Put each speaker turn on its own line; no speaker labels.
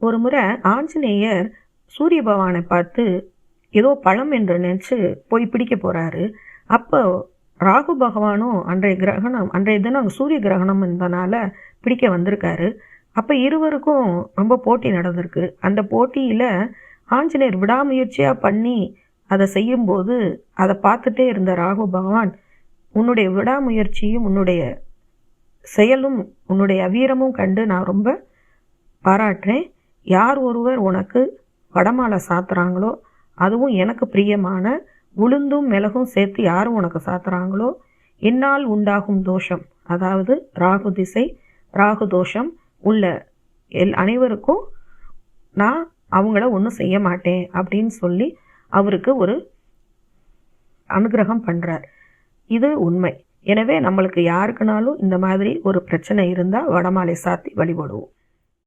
ஒரு முறை ஆஞ்சநேயர் சூரிய பகவானை பார்த்து ஏதோ பழம் என்று நினச்சி போய் பிடிக்க போகிறாரு அப்போ ராகு பகவானும் அன்றைய கிரகணம் அன்றைய தினம் சூரிய கிரகணம் என்பதனால பிடிக்க வந்திருக்காரு. அப்போ இருவருக்கும் ரொம்ப போட்டி நடந்திருக்கு. அந்த போட்டியில் ஆஞ்சநேயர் விடாமுயற்சியாக பண்ணி அதை செய்யும்போது அதை பார்த்துட்டே இருந்த ராகு பகவான் உன்னுடைய விடாமுயற்சியும் உன்னுடைய செயலும் உன்னுடைய வீரமும் கண்டு நான் ரொம்ப பாராட்டுறேன். யார் ஒருவர் உனக்கு வடமாலை சாத்துறாங்களோ அதுவும் எனக்கு பிரியமான உளுந்தும் மிளகும் சேர்த்து யாரும் உனக்கு சாத்துறாங்களோ என்னால் உண்டாகும் தோஷம். அதாவது ராகு திசை ராகு தோஷம் உள்ள எல் அனைவருக்கும் நான் அவங்கள ஒன்றும் செய்ய மாட்டேன் அப்படின்னு சொல்லி அவருக்கு ஒரு அனுகிரகம் பண்ணுறார் இது உண்மை. எனவே நம்மளுக்கு யாருக்குனாலும் இந்த மாதிரி ஒரு பிரச்சனை இருந்தால் வடமாலை சாத்தி வழிபடுவோம்.